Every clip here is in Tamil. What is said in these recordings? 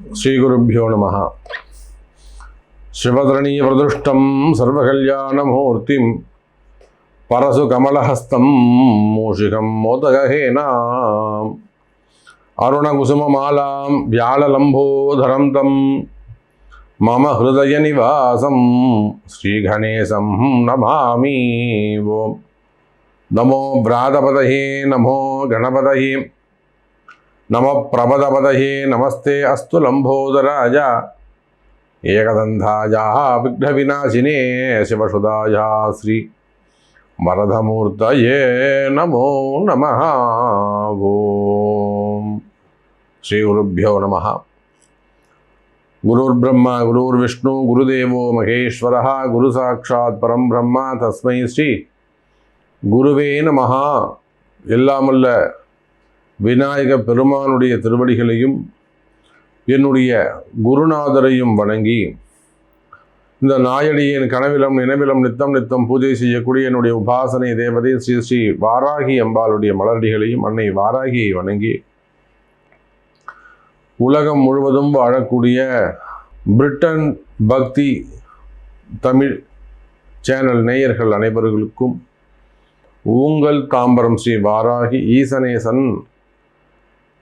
శ్రీగురుభ్యో నమ శివధరణీయప్రదృష్టం సర్వకళ్యాణమూర్తిం పరసు కమలహస్తం మూషికం మోదగహేనా అరుణకుసుమమాలాం వ్యాళలంబోధరం తం మమ హృదయ నివాసం శ్రీగణేశం నమామి ఓం నమో భ్రాతపదయే నమో గణపదయే ನಮ ಪ್ರಬದಪದಹೇ ನಮಸ್ತೆ ಅಸ್ತು ಲಂಬೋದರಾಜ. ಏಕದಂಧಾಯ ವಿಘ್ನವಿನಾಶಿನೇ ಶಿವಸುಧಾಯ ಶ್ರೀ ವರದಮೂರ್ತಯೇ ನಮೋ ನಮಃ. ಓಂ. ಶ್ರೀ ಗುರುಭ್ಯೋ ನಮಃ. ಗುರುರ್ಬ್ರಹ್ಮ, ಗುರುರ್ವಿಷ್ಣು, ಗುರುದೇವೋ ಮಹೇಶ್ವರ ಗುರು ಸಾಕ್ಷಾತ್ ಪರಂ ಬ್ರಹ್ಮ ತಸ್ಮೈ ಶ್ರೀ ಗುರುವೇ ನಮಃ. ಎಲ್ಲ ಎಲ್ಲಾಮಲ್ಲ விநாயக பெருமானுடைய திருவடிகளையும் என்னுடைய குருநாதரையும் வணங்கி இந்த நாயடியின் கனவிலம் நினைவிலம் நித்தம் நித்தம் பூஜை செய்யக்கூடிய என்னுடைய உபாசனை தேவதை ஸ்ரீ ஸ்ரீ வாராகி அம்பாளுடைய மலரடிகளையும் அன்னை வாராகியை வணங்கி உலகம் முழுவதும் வாழக்கூடிய பிரிட்டன் பக்தி தமிழ் சேனல் நேயர்கள் அனைவர்களுக்கும் உங்கள் தாம்பரம் ஸ்ரீ வாராகி ஈசனேசன்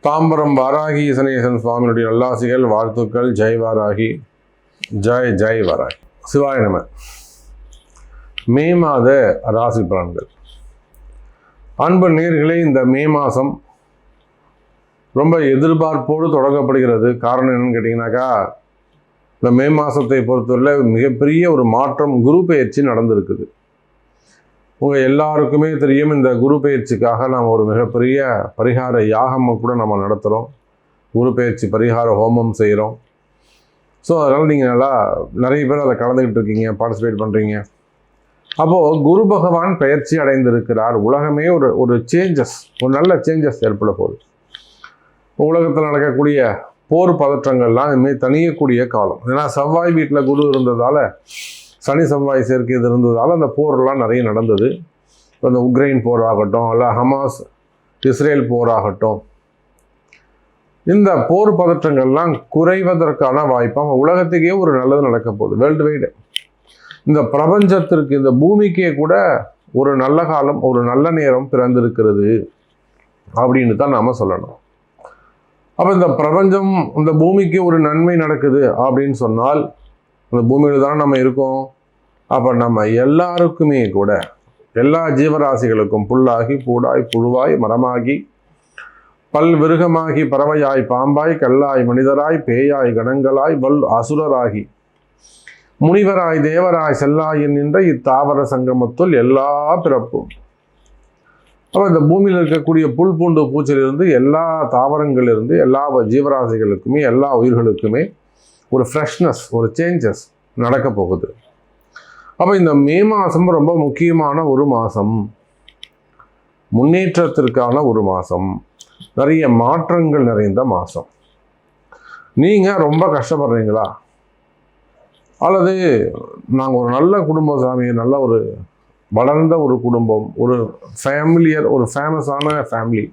தாம்பரம் வாராகி ஈசனேசன் சுவாமியுடைய நல்லாசிகள் வாழ்த்துக்கள் ஜெய் வாராகி ஜெய் ஜெய் வாராகி. சிவாய நம. மே மாத ராசி பலன்கள். அன்பு நேர்களே இந்த மே மாதம் ரொம்ப எதிர்பார்ப்போடு தொடங்கப்படுகிறது. காரணம் என்னன்னு கேட்டிங்கனாக்கா இந்த மே மாதத்தை பொறுத்தவரை மிகப்பெரிய ஒரு மாற்றம் குரு பெயர்ச்சி நடந்திருக்குது. உங்கள் எல்லாருக்குமே தெரியும் இந்த குரு பயிற்சிக்காக நாம் ஒரு மிகப்பெரிய பரிகார யாகம் கூட நம்ம நடத்துகிறோம் குரு பயிற்சி பரிகார ஹோமம் செய்கிறோம் ஸோ அதனால் நீங்கள் நல்லா நிறைய பேர் அதை கலந்துக்கிட்டு இருக்கீங்க பார்ட்டிசிபேட் பண்ணுறீங்க அப்போது குரு பகவான் பயிற்சி அடைந்திருக்கிறார். உலகமே ஒரு ஒரு சேஞ்சஸ் ஒரு நல்ல சேஞ்சஸ் ஏற்பட போகுது. உலகத்தில் நடக்கக்கூடிய போர் பதற்றங்கள்லாம் இனிமேல் தனியக்கூடிய காலம். ஏன்னா செவ்வாய் வீட்டில் குரு இருந்ததால் சனி செவ்வாய் சேர்க்கை இது இருந்ததால் அந்த போர்லாம் நிறைய நடந்தது. இப்போ இந்த உக்ரைன் போர் ஆகட்டும் இல்லை ஹமாஸ் இஸ்ரேல் போர் ஆகட்டும் இந்த போர் பதற்றங்கள்லாம் குறைவதற்கான வாய்ப்பாக உலகத்துக்கே ஒரு நல்லது நடக்க போகுது வேர்ல்டு வைடு இந்த பிரபஞ்சத்திற்கு இந்த பூமிக்கே கூட ஒரு நல்ல காலம் ஒரு நல்ல நேரம் பிறந்திருக்கிறது அப்படின்னு தான் நாம் சொல்லணும். அப்போ இந்த பிரபஞ்சம் இந்த பூமிக்கு ஒரு நன்மை நடக்குது அப்படின்னு சொன்னால் அந்த பூமியில் தானே நம்ம இருக்கோம். அப்போ நம்ம எல்லாருக்குமே கூட எல்லா ஜீவராசிகளுக்கும் புல்லாகி பூடாய் புழுவாய் மரமாகி பல் விருகமாகி பறவையாய் பாம்பாய் கல்லாய் மனிதராய் பேயாய் கணங்களாய் வல் அசுரராகி முனிவராய் தேவராய் செல்லாயின் நின்ற இத்தாவர சங்கமத்துள் எல்லா பிறப்பும். அப்போ இந்த பூமியில் இருக்கக்கூடிய புல் பூண்டு பூச்சிலிருந்து எல்லா தாவரங்களிலிருந்து எல்லா ஜீவராசிகளுக்குமே எல்லா உயிர்களுக்குமே ஒரு ஃப்ரெஷ்னஸ் ஒரு சேஞ்சஸ் நடக்க போகுது. அப்போ இந்த மே மாதம் ரொம்ப முக்கியமான ஒரு மாதம் முன்னேற்றத்திற்கான ஒரு மாதம் நிறைய மாற்றங்கள் நிறைந்த மாதம் நீங்கள் ரொம்ப கஷ்டப்படுறீங்களா? அல்லது நாங்கள் ஒரு நல்ல குடும்ப சாமி நல்ல ஒரு வளர்ந்த ஒரு குடும்பம் ஒரு ஃபேமிலியர் ஒரு ஃபேமஸான ஃபேமிலி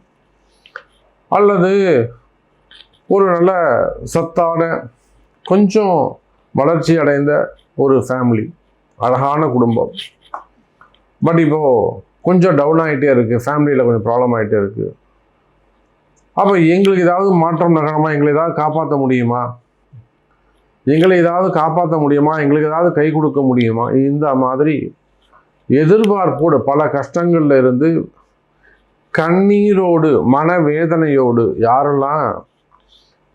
அல்லது ஒரு நல்ல சத்தான கொஞ்சம் வளர்ச்சி அடைந்த ஒரு ஃபேமிலி அழகான குடும்பம். பட் இப்போது கொஞ்சம் டவுன் ஆகிட்டே இருக்குது ஃபேமிலியில் கொஞ்சம் ப்ராப்ளம் ஆகிட்டே இருக்குது அப்போ எங்களுக்கு ஏதாவது மாற்றம் நகரமாக எங்களை ஏதாவது காப்பாற்ற முடியுமா? எங்களை ஏதாவது காப்பாற்ற முடியுமா? எங்களுக்கு ஏதாவது கை கொடுக்க முடியுமா? இந்த மாதிரி எதிர்பார்ப்போடு பல கஷ்டங்கள்ல இருந்து கண்ணீரோடு மனவேதனையோடு யாரெல்லாம்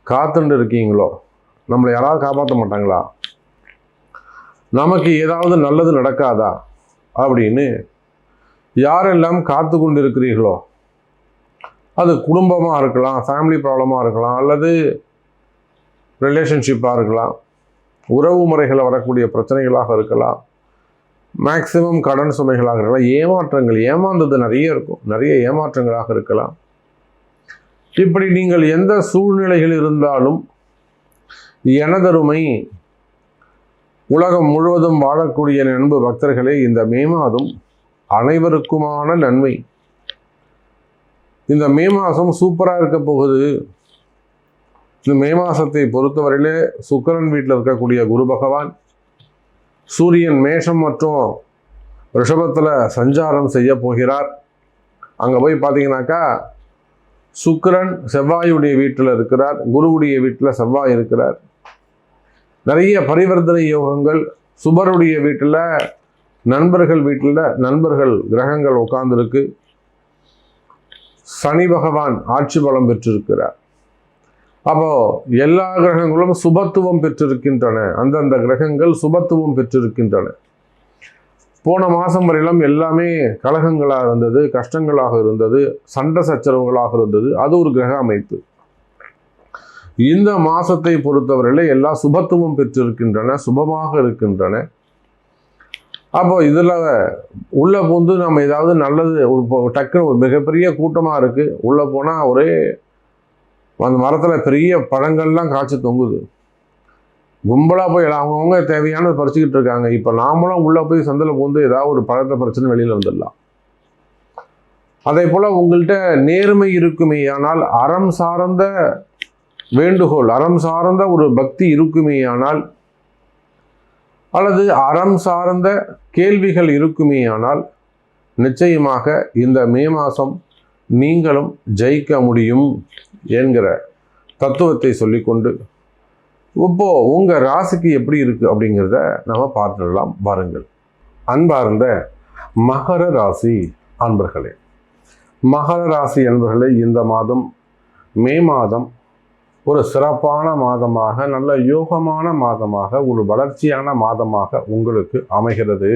காத்துட்டு இருக்கீங்களோ நம்மளை யாராவது காப்பாற்ற மாட்டாங்களா? நமக்கு ஏதாவது நல்லது நடக்காதா? அப்படின்னு யாரெல்லாம் காத்து கொண்டு இருக்கிறீர்களோ அது குடும்பமாக இருக்கலாம் ஃபேமிலி ப்ராப்ளமாக இருக்கலாம் அல்லது ரிலேஷன்ஷிப்பாக இருக்கலாம் உறவு முறைகளில் வரக்கூடிய பிரச்சனைகளாக இருக்கலாம் மேக்சிமம் கடன் சுமைகளாக இருக்கலாம் ஏமாற்றங்கள் ஏமாந்தது நிறைய இருக்கும் நிறைய ஏமாற்றங்களாக இருக்கலாம். இப்படி நீங்கள் எந்த சூழ்நிலையில் இருந்தாலும் எனதருமை. உலகம் முழுவதும் வாழக்கூடிய நண்பு பக்தர்களே இந்த மே மாதம் அனைவருக்குமான நன்மை. இந்த மே மாதம் சூப்பராக இருக்க போகுது. இந்த மே மாதத்தை பொறுத்தவரையிலே சுக்கிரன் வீட்டில் இருக்கக்கூடிய குரு பகவான் சூரியன் மேஷம் மற்றும் ரிஷபத்தில் சஞ்சாரம் செய்ய போகிறார். அங்கே போய் பார்த்தீங்கன்னாக்கா சுக்கிரன் செவ்வாயுடைய வீட்டில் இருக்கிறார் குருவுடைய வீட்டில் செவ்வாய் இருக்கிறார். நிறைய பரிவர்த்தனை யோகங்கள் சுபருடைய வீட்டில் நண்பர்கள் வீட்டில் நண்பர்கள் கிரகங்கள் உட்கார்ந்துருக்கு. சனி பகவான் ஆட்சி பலம் பெற்றிருக்கிறார். அப்போ எல்லா கிரகங்களும் சுபத்துவம் பெற்றிருக்கின்றன. அந்தந்த கிரகங்கள் சுபத்துவம் பெற்றிருக்கின்றன. போன மாதம் வரையிலும் எல்லாமே கலகங்களாக இருந்தது கஷ்டங்களாக இருந்தது சண்டை சச்சரவுகளாக இருந்தது. அது ஒரு கிரக அமைப்பு. இந்த மாசத்தை பொறுத்தவரையில எல்லா சுபத்துவம் பெற்றிருக்கின்றன சுபமாக இருக்கின்றன. அப்போ இதில் உள்ளே பூந்து நம்ம ஏதாவது நல்லது ஒரு டக்குன்னு ஒரு மிகப்பெரிய கூட்டமாக இருக்குது உள்ளே போனால் ஒரே அந்த மரத்தில் பெரிய பழங்கள்லாம் காய்ச்சி தொங்குது. கும்பலாக போய் அவங்கவுங்க தேவையானது பறிச்சுக்கிட்டு இருக்காங்க. இப்போ நாமளும் உள்ளே போய் சந்தையில் பூந்து ஏதாவது ஒரு பழத்தை பிரச்சனை வெளியில் வந்துடலாம். அதே போல் உங்கள்கிட்ட நேர்மை இருக்குமே ஆனால் அறம் சார்ந்த வேண்டுகோள். அறம் சார்ந்த ஒரு பக்தி இருக்குமேயானால் அல்லது அறம் சார்ந்த கேள்விகள் இருக்குமேயானால் நிச்சயமாக இந்த மே மாதம் நீங்களும் ஜெயிக்க முடியும் என்கிற தத்துவத்தை சொல்லிக்கொண்டு இப்போ உங்கள் ராசிக்கு எப்படி இருக்கு? அப்படிங்கிறத நம்ம பார்த்துடலாம். பாருங்கள் அன்பார்ந்த மகர ராசி அன்பர்களே மகர ராசி அன்பர்களே இந்த மாதம் மே மாதம் ஒரு சிறப்பான மாதமாக நல்ல யோகமான மாதமாக ஒரு வளர்ச்சியான மாதமாக உங்களுக்கு அமைகிறது.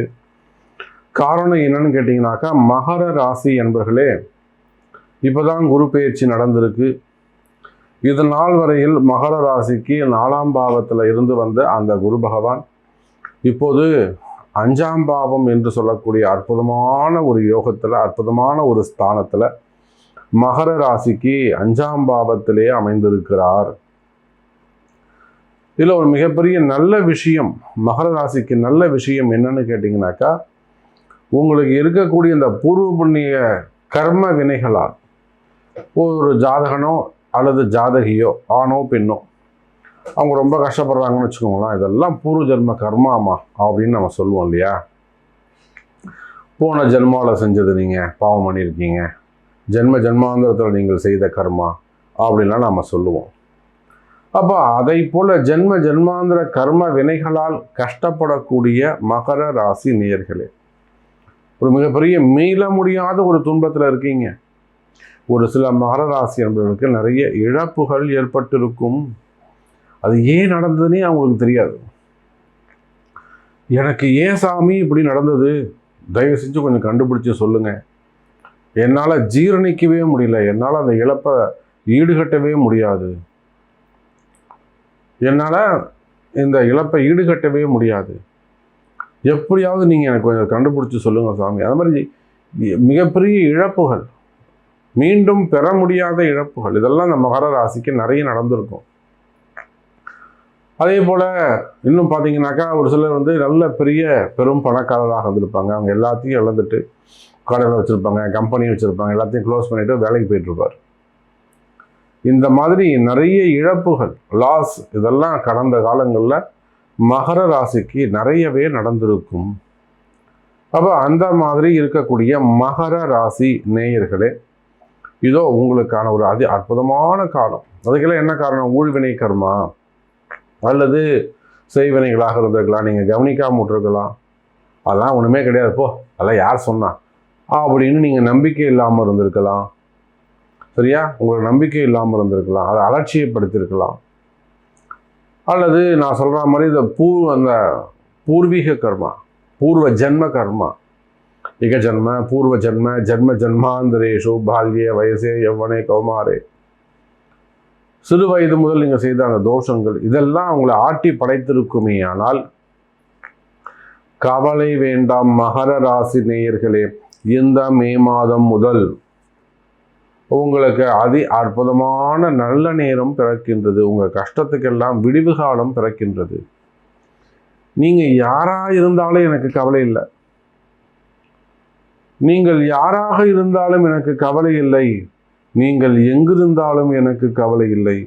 காரணம் என்னன்னு கேட்டிங்கனாக்கா மகர ராசி என்பர்களே இப்போதான் குரு பயிற்சி நடந்திருக்கு. இது நாள் வரையில் மகர ராசிக்கு நாலாம் பாவத்தில் இருந்து வந்த அந்த குரு பகவான் இப்போது அஞ்சாம் பாவம் என்று சொல்லக்கூடிய அற்புதமான ஒரு யோகத்தில் அற்புதமான ஒரு ஸ்தானத்தில் மகர ராசிக்கு அஞ்சாம் பாவத்திலே அமைந்திருக்கிறார். இதில் ஒரு மிகப்பெரிய நல்ல விஷயம் மகர ராசிக்கு நல்ல விஷயம் என்னன்னு கேட்டிங்கனாக்கா உங்களுக்கு இருக்கக்கூடிய இந்த பூர்வ புண்ணிய கர்ம வினைகளால் ஒரு ஜாதகனோ அல்லது ஜாதகியோ ஆணோ பெண்ணோ அவங்க ரொம்ப கஷ்டப்படுறாங்கன்னு வச்சுக்கோங்களேன் இதெல்லாம் பூர்வ ஜென்ம கர்மாமா அப்படின்னு நம்ம சொல்லுவோம் இல்லையா? போன ஜென்மாவில் செஞ்சது நீங்கள் பாவம் பண்ணியிருக்கீங்க. ஜென்ம ஜென்மாந்திரத்தில் நீங்கள் செய்த கர்மா அப்படின்லாம் நாம் சொல்லுவோம். அப்போ அதை போல் ஜென்ம ஜென்மாந்திர கர்ம வினைகளால் கஷ்டப்படக்கூடிய மகர ராசி நேயர்களே ஒரு மிகப்பெரிய மீள முடியாத ஒரு துன்பத்தில் இருக்கீங்க. ஒரு சில மகர ராசி என்பவர்களுக்கு நிறைய இழப்புகள் ஏற்பட்டிருக்கும். அது ஏன் நடந்ததுன்னே அவங்களுக்கு தெரியாது. எனக்கு ஏன் சாமி இப்படி நடந்தது? தயவு செஞ்சு கொஞ்சம் கண்டுபிடிச்சு சொல்லுங்கள் என்னால் ஜீரணிக்கவே முடியல. என்னால் அந்த இழப்பை ஈடுகட்டவே முடியாது. என்னால் இந்த இழப்பை ஈடுகட்டவே முடியாது. எப்படியாவது நீங்கள் எனக்கு கொஞ்சம் கண்டுபிடிச்சி சொல்லுங்கள் சாமி. அது மாதிரி மிகப்பெரிய இழப்புகள். மீண்டும் பெற முடியாத இழப்புகள். இதெல்லாம் இந்த மகர ராசிக்கு நிறைய நடந்திருக்கும். அதே போல் இன்னும் பார்த்தீங்கன்னாக்கா ஒரு சிலர் வந்து நல்ல பெரிய பெரும் பணக்காரராக இருந்திருப்பாங்க. அவங்க எல்லாத்தையும் இழந்துட்டு கடையில் வச்சுருப்பாங்க கம்பெனி வச்சுருப்பாங்க எல்லாத்தையும் க்ளோஸ் பண்ணிவிட்டு வேலைக்கு போயிட்டுருப்பார். இந்த மாதிரி நிறைய இழப்புகள் லாஸ் இதெல்லாம் கடந்த காலங்களில் மகர ராசிக்கு நிறையவே நடந்திருக்கும். அப்போ அந்த மாதிரி இருக்கக்கூடிய மகர ராசி நேயர்களே இதோ உங்களுக்கான ஒரு அதி அற்புதமான காலம். அதுக்கெல்லாம் என்ன காரணம்? ஊழ்வினை கர்மா. அல்லது செய்வினைகளாக இருந்திருக்கலாம் நீங்கள் கவனிக்காமல் விட்டுருக்கலாம். அதெல்லாம் ஒன்றுமே கிடையாது போ. அதெல்லாம் யார் சொன்னா? அப்படின்னு நீங்கள் நம்பிக்கை இல்லாமல் இருந்திருக்கலாம். சரியா? உங்களுக்கு நம்பிக்கை இல்லாமல் இருந்திருக்கலாம். அதை அலட்சியப்படுத்தியிருக்கலாம். அல்லது நான் சொல்கிற மாதிரி இந்த பூ அந்த பூர்வீக கர்மா பூர்வ ஜென்ம கர்மா. இக ஜன்ம பூர்வ ஜென்ம ஜென்ம ஜென்மாந்தரேஷு பால்ய வயசே எவ்வனே கௌமாரே. சிறு வயது முதல் நீங்கள் செய்த அந்த தோஷங்கள் இதெல்லாம் உங்களை ஆட்டி படைத்திருக்குமே. ஆனால் கவலை வேண்டாம் மகர ராசி நேயர்களே. இந்த மே மாதம் முதல் உங்களுக்கு அதி அற்புதமான நல்ல நேரம் பிறக்கின்றது. உங்கள் கஷ்டத்துக்கெல்லாம் விடிவு காலம் பிறக்கின்றது. நீங்கள் யாராக இருந்தாலும் எனக்கு கவலை இல்லை. நீங்கள் யாராக இருந்தாலும் எனக்கு கவலை இல்லை. நீங்கள் எங்கிருந்தாலும் எனக்கு கவலை இல்லை.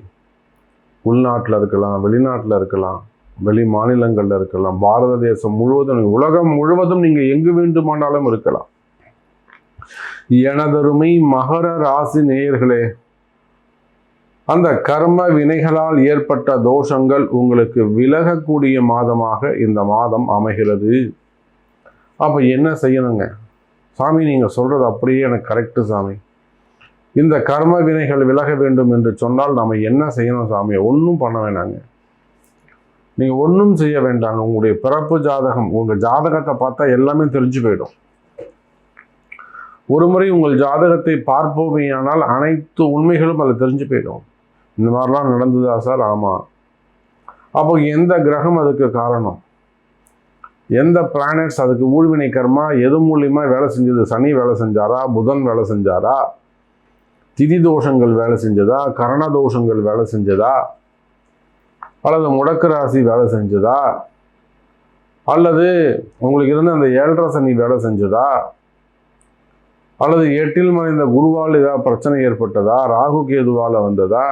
உள்நாட்டில் இருக்கலாம் வெளிநாட்டில் இருக்கலாம் வெளி மாநிலங்களில் இருக்கலாம் பாரத தேசம் முழுவதும் உலகம் முழுவதும் நீங்கள் எங்கு வேண்டுமானாலும் இருக்கலாம். எனதருமை மகர ராசி நேயர்களே அந்த கர்ம வினைகளால் ஏற்பட்ட தோஷங்கள் உங்களுக்கு விலகக்கூடிய மாதமாக இந்த மாதம் அமைகிறது. அப்போ என்ன செய்யணுங்க? சாமி நீங்கள் சொல்கிறது அப்படியே எனக்கு கரெக்டு சாமி. இந்த கர்ம வினைகள் விலக வேண்டும் என்று சொன்னால் நம்ம என்ன செய்யணும் சாமி? ஒன்றும் பண்ண வேணாங்க. நீங்கள் ஒன்றும் செய்ய வேண்டாங்க. உங்களுடைய பிறப்பு ஜாதகம் உங்கள் ஜாதகத்தை பார்த்தா எல்லாமே தெரிஞ்சு போயிடும். ஒரு முறை உங்கள் ஜாதகத்தை பார்ப்போமேயானால் அனைத்து உண்மைகளும் அதில் தெரிஞ்சு போயிடும். இந்த மாதிரிலாம் நடந்ததா சார்? ஆமாம் அப்போ எந்த கிரகம் அதுக்கு காரணம்? எந்த பிளானட்ஸ் அதுக்கு ஊழ்வினை கர்மா? எது மூலியமா வேலை செஞ்சது? சனி வேலை செஞ்சாரா? புதன் வேலை செஞ்சாரா? திதி தோஷங்கள் வேலை செஞ்சதா? கரண தோஷங்கள் வேலை செஞ்சதா? அல்லது முடக்கு ராசி வேலை செஞ்சதா? அல்லது உங்களுக்கு இருந்த அந்த ஏழரை சனி வேலை செஞ்சதா? அல்லது எட்டில் மறைந்த குருவால் ஏதாவது பிரச்சனை ஏற்பட்டதா? ராகு கேதுவால் வந்ததா?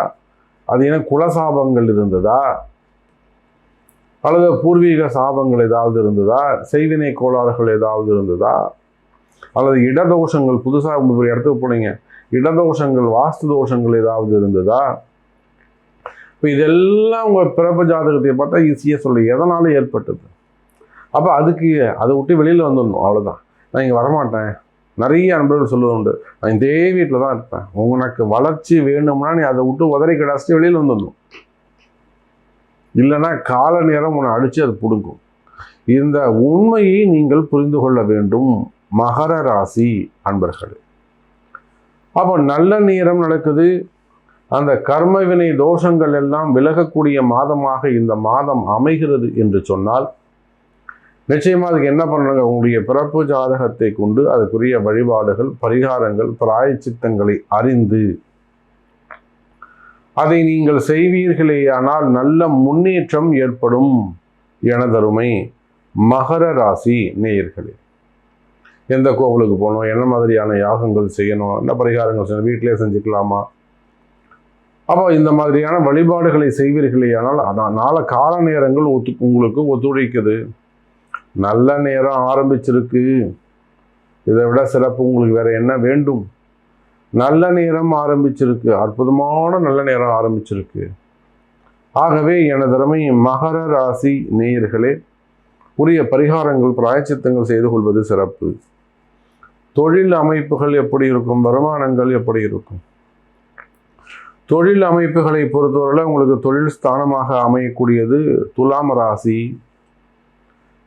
அது என்ன குலசாபங்கள் இருந்ததா? அல்லது பூர்வீக சாபங்கள் ஏதாவது இருந்ததா? செய்வினை கோளாறுகள் ஏதாவது இருந்ததா? அல்லது இடதோஷங்கள் புதுசாக ஒரு இடத்துக்கு போனீங்க. இடதோஷங்கள் வாஸ்து தோஷங்கள் ஏதாவது இருந்ததா? இப்போ இதெல்லாம் உங்கள் பிறப்பு ஜாதகத்தை பார்த்தா ஈஸியாக சொல்லி. எதனால ஏற்பட்டது? அப்போ அதுக்கு அதை விட்டு வெளியில் வந்துடணும். அவ்வளோதான் நான் இங்கே வரமாட்டேன். நிறைய நண்பர்கள் சொல்லுவது உண்டு நான் இதே வீட்டில் தான் இருப்பேன். உனக்கு வளர்ச்சி வேணும்னா நீ அதை விட்டு உதறி கிடாச்சிட்டு வெளியில் வந்துடணும். இல்லைன்னா கால நேரம் உன்னை அடித்து அது பிடுங்கும். இந்த உண்மையை நீங்கள் புரிந்து கொள்ள வேண்டும் மகர ராசி அன்பர்களே. அப்போ நல்ல நேரம் நடக்குது. அந்த கர்மவினை தோஷங்கள் எல்லாம் விலகக்கூடிய மாதமாக இந்த மாதம் அமைகிறது என்று சொன்னால் நிச்சயமாக அதுக்கு என்ன பண்ணுறாங்க உங்களுடைய பிறப்பு ஜாதகத்தை கொண்டு அதுக்குரிய வழிபாடுகள் பரிகாரங்கள் பிராயச்சித்தங்களை அறிந்து அதை நீங்கள் செய்வீர்களேயானால் நல்ல முன்னேற்றம் ஏற்படும் எனதருமை மகர ராசி நேயர்களே. எந்த கோவிலுக்கு போகணும்? என்ன மாதிரியான யாகங்கள் செய்யணும்? என்ன பரிகாரங்கள் செய்யணும்? வீட்டிலே செஞ்சுக்கலாமா? அப்போ இந்த மாதிரியான வழிபாடுகளை செய்வீர்களேயானால் அதான் நாளை கால நேரங்கள் ஒத்து உங்களுக்கு ஒத்துழைக்குது. நல்ல நேரம் ஆரம்பிச்சிருக்கு. இதை விட சிறப்பு உங்களுக்கு வேற என்ன வேண்டும்? நல்ல நேரம் ஆரம்பிச்சிருக்கு. அற்புதமான நல்ல நேரம் ஆரம்பிச்சிருக்கு. ஆகவே எனதருமை மகர ராசி நேயர்களே உரிய பரிகாரங்கள் பிராயச்சித்தங்கள் செய்து கொள்வது சிறப்பு. தொழில் அமைப்புகள் எப்படி இருக்கும்? வருமானங்கள் எப்படி இருக்கும்? தொழில் அமைப்புகளை பொறுத்தவரை உங்களுக்கு தொழில் ஸ்தானமாக அமையக்கூடியது துலாம் ராசி.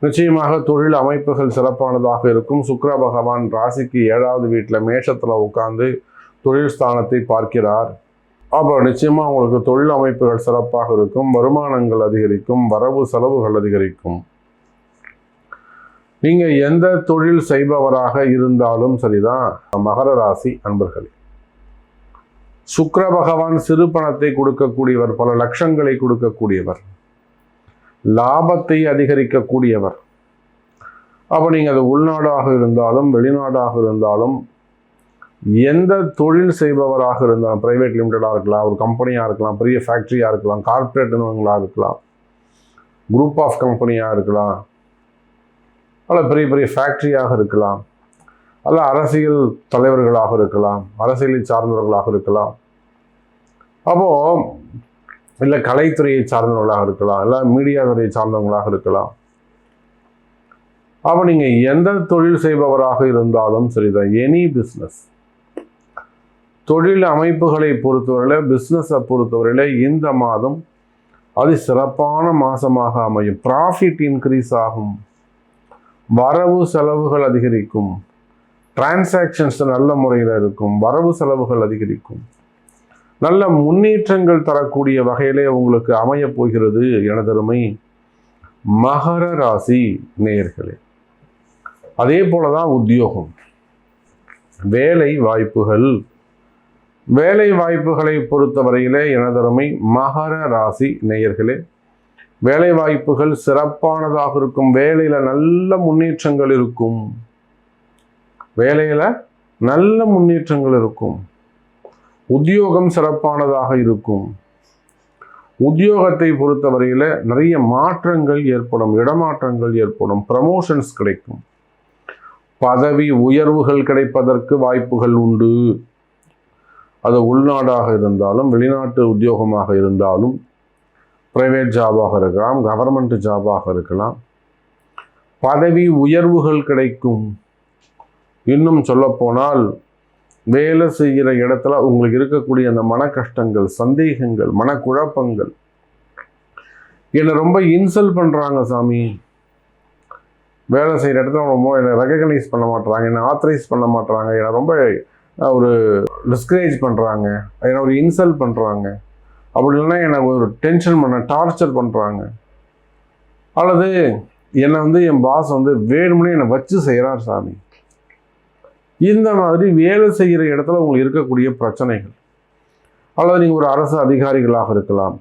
நிச்சயமாக தொழில் அமைப்புகள் சிறப்பானதாக இருக்கும். சுக்கர பகவான் ராசிக்கு ஏழாவது வீட்டில் மேஷத்தில் உட்கார்ந்து தொழில் ஸ்தானத்தை பார்க்கிறார். அப்போ நிச்சயமாக உங்களுக்கு தொழில் அமைப்புகள் சிறப்பாக இருக்கும். வருமானங்கள் அதிகரிக்கும். வரவு செலவுகள் அதிகரிக்கும். நீங்கள் எந்த தொழில் செய்பவராக இருந்தாலும் சரிதான். மகர ராசி அன்பர்களே. சுக்கர பகவான் சிறு பணத்தை கொடுக்கக்கூடியவர் பல லட்சங்களை கொடுக்கக்கூடியவர். லாபத்தை அதிகரிக்கக்கூடியவர். அப்போ நீங்கள் அது உள்நாடாக இருந்தாலும் வெளிநாடாக இருந்தாலும் எந்த தொழில் செய்பவராக இருந்தாலும் ப்ரைவேட் லிமிடெடாக இருக்கலாம் ஒரு கம்பெனியாக இருக்கலாம் பெரிய ஃபேக்ட்ரியாக இருக்கலாம் கார்ப்பரேட் நிறுவனங்களாக இருக்கலாம் குரூப் ஆஃப் கம்பெனியாக இருக்கலாம் அல்ல பெரிய பெரிய ஃபேக்ட்ரியாக இருக்கலாம் அல்ல அரசியல் தலைவர்களாக இருக்கலாம் அரசியலை சார்ந்தவர்களாக இருக்கலாம். அப்போது இல்லை கலைத்துறையை சார்ந்தவர்களாக இருக்கலாம் இல்லை மீடியா துறையை சார்ந்தவங்களாக இருக்கலாம். அப்போ நீங்கள் எந்த தொழில் செய்பவராக இருந்தாலும் சரிதான் எனி பிஸ்னஸ் தொழில் அமைப்புகளை பொறுத்தவரையில் பிஸ்னஸை பொறுத்தவரையில் இந்த மாதம் அது சிறப்பான மாதமாக அமையும். ப்ராஃபிட் இன்க்ரீஸ் ஆகும். வரவு செலவுகள் அதிகரிக்கும். டிரான்சாக்ஷன்ஸ் நல்ல முறையில் இருக்கும். வரவு செலவுகள் அதிகரிக்கும். நல்ல முன்னேற்றங்கள் தரக்கூடிய வகையிலே உங்களுக்கு அமையப் போகிறது எனதருமை மகர ராசி நேயர்களே. அதே போல தான் உத்தியோகம். வேலை வாய்ப்புகள். வேலை வாய்ப்புகளை பொறுத்தவரையிலே எனதருமை மகர ராசி நேயர்களே வேலை வாய்ப்புகள் சிறப்பானதாக இருக்கும் வேலையில் நல்ல முன்னேற்றங்கள் இருக்கும். வேலையில் நல்ல முன்னேற்றங்கள் இருக்கும். உத்தியோகம் சிறப்பானதாக இருக்கும். உத்தியோகத்தை பொறுத்தவரையில் நிறைய மாற்றங்கள் ஏற்படும் இடமாற்றங்கள் ஏற்படும் ப்ரமோஷன்ஸ் கிடைக்கும். பதவி உயர்வுகள் கிடைப்பதற்கு வாய்ப்புகள் உண்டு. அது உள்நாடாக இருந்தாலும் வெளிநாட்டு உத்தியோகமாக இருந்தாலும் ப்ரைவேட் ஜாபாக இருக்கலாம் கவர்மெண்ட் ஜாபாக இருக்கலாம். பதவி உயர்வுகள் கிடைக்கும். இன்னும் சொல்லப்போனால் வேலை செய்கிற இடத்துல உங்களுக்கு இருக்கக்கூடிய அந்த மன கஷ்டங்கள் சந்தேகங்கள் மனக்குழப்பங்கள். என்னை ரொம்ப இன்சல்ட் பண்ணுறாங்க சாமி. வேலை செய்கிற இடத்துல ரொம்ப என்னை ரெக்கக்னைஸ் பண்ண மாட்டுறாங்க என்னை ஆத்தரைஸ் பண்ண மாட்டுறாங்க என்னை ரொம்ப ஒரு டிஸ்கரேஜ் பண்ணுறாங்க என்னை ஒரு இன்சல்ட் பண்ணுறாங்க அப்படி இல்லைன்னா என்னை ஒரு டென்ஷன் பண்ண டார்ச்சர் பண்ணுறாங்க அல்லது என்னை வந்து என் பாஸ் வந்து வேணும்னே என்னை வச்சு செய்கிறார் சாமி. இந்த மாதிரி வேலை செய்கிற இடத்துல உங்களுக்கு இருக்கக்கூடிய பிரச்சனைகள். அல்லது நீங்கள் ஒரு அரசு அதிகாரிகளாக இருக்கலாம்.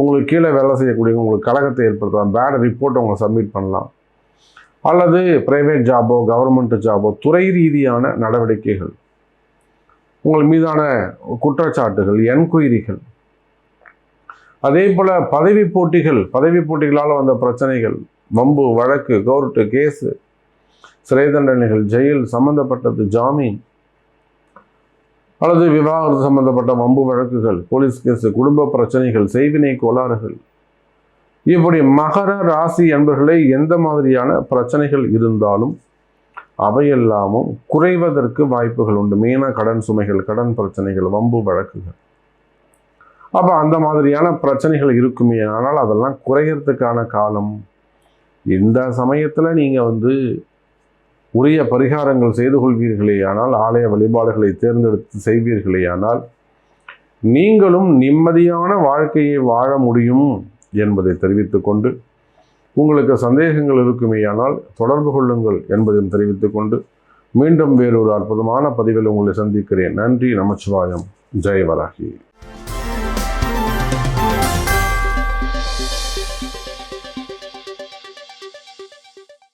உங்களுக்கு கீழே வேலை செய்யக்கூடிய உங்களுக்கு கழகத்தை ஏற்படுத்தலாம். பேட் ரிப்போர்ட் அவங்க சப்மிட் பண்ணலாம். அல்லது ப்ரைவேட் ஜாபோ கவர்மெண்ட் ஜாபோ துறை ரீதியான நடவடிக்கைகள். உங்கள் மீதான குற்றச்சாட்டுகள் என்கொயரிகள் அதே போல் பதவி போட்டிகள் பதவி போட்டிகளால் வந்த பிரச்சனைகள். வம்பு வழக்கு கோர்ட்டு கேஸு சிறை தண்டனைகள் ஜெயில் சம்பந்தப்பட்டது ஜாமீன் அல்லது விவாகரத்து சம்பந்தப்பட்ட வம்பு வழக்குகள் போலீஸ் கேஸ் குடும்ப பிரச்சனைகள் செய்வினை கோளாறுகள். இப்படி மகர ராசி என்பர்களே எந்த மாதிரியான பிரச்சனைகள் இருந்தாலும் அவையெல்லாமும் குறைவதற்கு வாய்ப்புகள் உண்டு. மெயினாக கடன் சுமைகள் கடன் பிரச்சனைகள் வம்பு வழக்குகள். அப்போ அந்த மாதிரியான பிரச்சனைகள் இருக்குமே ஆனால் அதெல்லாம் குறையிறதுக்கான காலம். இந்த சமயத்தில் நீங்கள் வந்து உரிய பரிகாரங்கள் செய்து கொள்வீர்களேயானால் ஆலய வழிபாடுகளை தேர்ந்தெடுத்து செய்வீர்களேயானால் நீங்களும் நிம்மதியான வாழ்க்கையை வாழ முடியும் என்பதை தெரிவித்துக்கொண்டு உங்களுக்கு சந்தேகங்கள் இருக்குமேயானால் தொடர்பு கொள்ளுங்கள் என்பதையும் தெரிவித்துக்கொண்டு மீண்டும் வேறொரு அற்புதமான பதிவில் உங்களை சந்திக்கிறேன். நன்றி நமச்சிவாயம். ஜெய்